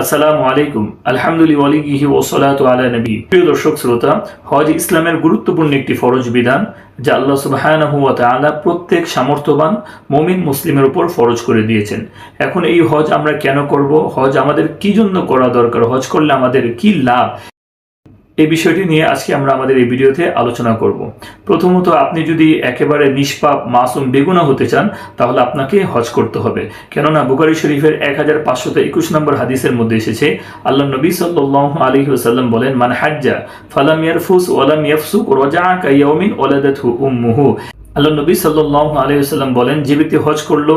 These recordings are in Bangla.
আসসালামু আলাইকুম। আলহামদুলিল্লাহি ওসলাত আলা নবী। প্রিয় দর্শক, শ্রোতা, হজ ইসলামের গুরুত্বপূর্ণ একটি ফরজ বিধান, যা আল্লাহ সুবহানাহু ওয়া তাআলা প্রত্যেক সামর্থ্যবান মুমিন মুসলিমের উপর ফরজ করে দিয়েছেন। এখন এই হজ আমরা কেন করব? হজ আমাদের কি জন্য করা দরকার? হজ করলে আমাদের কি লাভ? এই বিষয়টি নিয়ে আজকে আমরা আমাদের এই ভিডিওতে আলোচনা করব। প্রথমত আপনি যদি একেবারে নিষ্পাপ, মাসুম, বেগুনা হতে চান, তাহলে আপনাকে হজ করতে হবে। কেননা বুকারি শরীফের এক হাজার পাঁচশত একুশ নম্বর হাদিসের মধ্যে এসেছে আল্লাহ নবী সাল্লাহ আলী ওসাল্লাম বলেন মানে হাজ্জা, ফালাম ইয়ারফুস ওয়ালাম ইয়াফসুক রাজা কাইয়াউমিন ওলাদাতহু উম্মুহু। আল্লাহ নবী সাল্লাহ আলাইসাল্লাম বলেন, যে ব্যক্তি হজ করল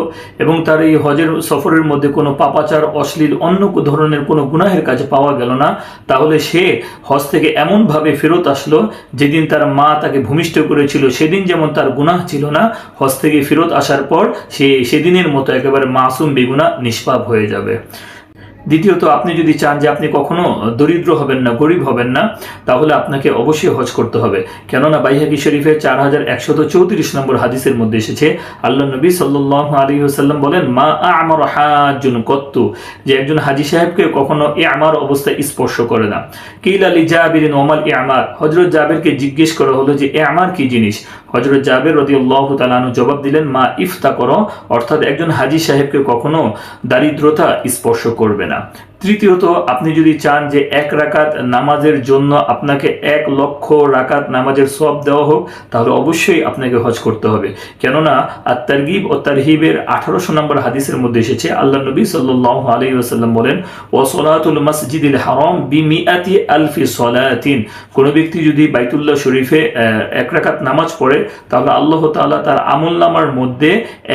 এবং তার এই হজের সফরের মধ্যে কোনো পাপাচার, অশ্লীল, অন্য ধরনের কোনো গুনাহের কাজে পাওয়া গেল না, তাহলে সে হজ থেকে এমনভাবে ফেরত আসলো যেদিন তার মা তাকে ভূমিষ্ঠ করেছিল, সেদিন যেমন তার গুনাহ ছিল না, হজ থেকে ফেরত আসার পর সে সেদিনের মতো একেবারে মাসুম বেগুনা নিষ্পাপ হয়ে যাবে। দ্বিতীয়ত, আপনি যদি চান যে আপনি কখনো দরিদ্র হবেন না, গরিব হবেন না, তাহলে আপনাকে অবশ্যই হজ করতে হবে। কেননা, বাইহাকি শরীফের চার হাজার একশত চৌত্রিশ নম্বর হাদিসের মধ্যে এসেছে, আল্লাহ নবী সাল্লাহ আলী সাল্লাম বলেন, মা আমার হাজুন কত্তু যে একজন হাজি সাহেবকে কখনো এ আমার অবস্থা স্পর্শ করে না। কিল আলী জাবির ওমাল এ আমার হজরত জাবেরকে জিজ্ঞেস করা হলো যে, এ আমার কি জিনিস? হজরত জাবের রদি উল্লাহ তালানু জবাব দিলেন, মা ইফতা করো অর্থাৎ একজন হাজি সাহেবকে কখনো দারিদ্রতা স্পর্শ করবে না। তৃতীয়ত, আপনি যদি চান যে এক রাকাত নামাজের জন্য আপনাকে এক লক্ষ রাকাত নামাজের সব দেওয়া হোক, তাহলে অবশ্যই আপনাকে হজ করতে হবে। কেননা আর তারগিব ও তারহিবের আঠারোশো নম্বর হাদিসের মধ্যে এসেছে আল্লাহ নবী সাল্লাহ আলী আসাল্লাম বলেন ও সলাতুল মসজিদুল হারম বিমিয়াতি আলফি সলাতিন। কোনো ব্যক্তি যদি বাইতুল্লাহ শরীফে এক রাকাত নামাজ পড়ে, তাহলে আল্লাহ তাআলা তার আমল নামার মধ্যে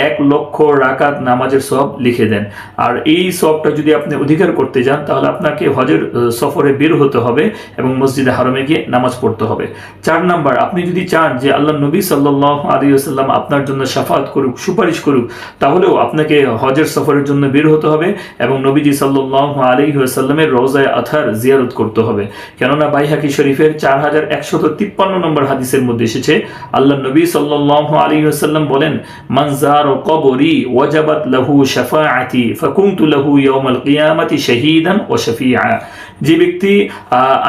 এক লক্ষ রাকাত নামাজের সব লিখে দেন। আর এই সবটা যদি আপনি অধিকার করতে করতে যান, তাহলে আপনাকে হজের সফরে বের হতে হবে এবং মসজিদে হারমে গিয়ে নামাজ পড়তে হবে। চার নাম্বার, আপনি যদি চান যে আল্লাহ নবী সাল্লাহ আলী আসাল্লাম আপনার জন্য সাফাত করুক, সুপারিশ করুক, তাহলেও আপনাকে হজের সফরের জন্য বের হতে হবে এবং নবীজি সাল্লাহ আলী আসাল্লামের রোজায় আথার জিয়ারত করতে হবে। কেননা বাইহাকি শরীফের চার হাজার একশত তিপ্পান্ন নম্বর হাদিসের মধ্যে এসেছে আল্লাহ নবী সাল্লাহ আলী আসাল্লাম বলেন মানজার কবরি ওয়াজাবাত লাহু শাফাআতি ফাকুমতু লাহু ইয়াউমাল কিয়ামাতি শাহী শাহিদান ও শফিয়া। যে ব্যক্তি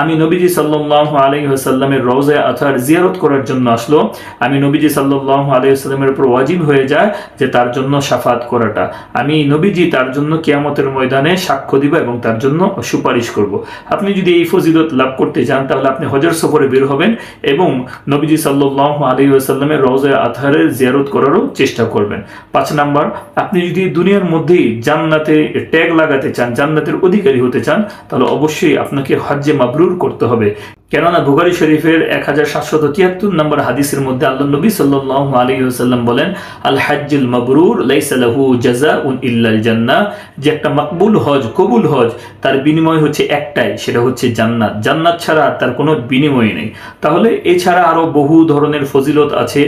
আমি নবীজি সাল্লাহ আলহিহাসাল্লামের রোজা আথার জিয়ারত করার জন্য আসলো, আমি নবীজি সাল্লাহ আলহিহাস্লামের উপর ওয়াজিব হয়ে যায় যে তার জন্য সাফাত করাটা। আমি নবীজি তার জন্য কিয়ামতের ময়দানে সাক্ষ্য দিব এবং তার জন্য সুপারিশ করব। আপনি যদি এই ফজিলত লাভ করতে চান, তাহলে আপনি হজর সফরে বের হবেন এবং নবীজি সাল্লাহ আলী আসাল্লামের রোজা আথারের জিয়ারত করারও চেষ্টা করবেন। পাঁচ নাম্বার, আপনি যদি দুনিয়ার মধ্যেই জান্নাতে ট্যাগ লাগাতে চান, জান্নাতের অধিকারী হতে চান তাহলে অবশ্যই আপনাকে হজ্জে মাবরুর করতে হবে। কেননা বুখারি শরীফের এক হাজার সাতশত তিয়াত্তর নম্বর হাদিসের মধ্যে আল্লাহ নবী সাল্লাহ আলী সাল্লাম বলেন, আল হাজ্জুল মাবরুর লাইসালাহু জাজা উন ইল্লাল জান্না যে একটা মাকবুল হজ, কবুল হজ, তার বিনিময় হচ্ছে একটাই, সেটা হচ্ছে জান্নাত। জান্নাত ছাড়া তার কোনো বিনিময় নেই। তাহলে এছাড়া আরও বহু ধরনের ফজিলত আছে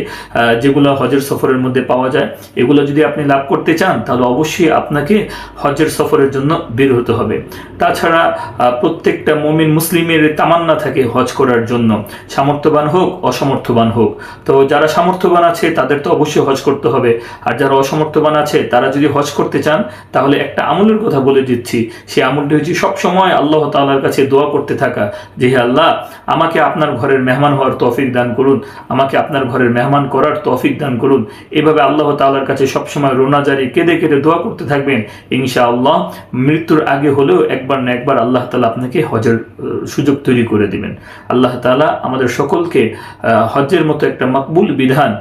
যেগুলো হজের সফরের মধ্যে পাওয়া যায়। এগুলো যদি আপনি লাভ করতে চান, তাহলে অবশ্যই আপনাকে হজের সফরের জন্য বের হতে হবে। তাছাড়া প্রত্যেকটা মমিন মুসলিমের তামান্না থাকে হজ করার জন্য। সামর্থ্যবান হোক অসমর্থবান হোক। তো যারা সামর্থ্যবান আছে, তাদের তো অবশ্যই হজ করতে হবে। আর যারা অসমর্থবান আছে, তারা যদি হজ করতে চান, তাহলে একটা আমলের কথা বলে দিচ্ছি। সেই আমলটি হচ্ছে সবসময় আল্লাহ তাল্লার কাছে দোয়া করতে থাকা। যে আল্লাহ, আমাকে আপনার ঘরের মেহমান হওয়ার তৌফিক দান করুন। আমাকে আপনার ঘরের মেহমান করার তৌফিক দান করুন। এভাবে আল্লাহ তাল্লার কাছে সবসময় রোনাজারি, কেঁদে কেঁদে দোয়া করতে থাকবেন। ইনশা আল্লাহ মৃত্যুর আগে হলেও একবার না একবার আল্লাহ তালা আপনাকে হজের সুযোগ তৈরি করে দিবেন। আল্লাহ তালা আমাদের সকলকে হজ্জের মতো একটা মকবুল বিধান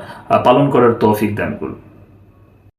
পালন করার তৌফিক দান করুন।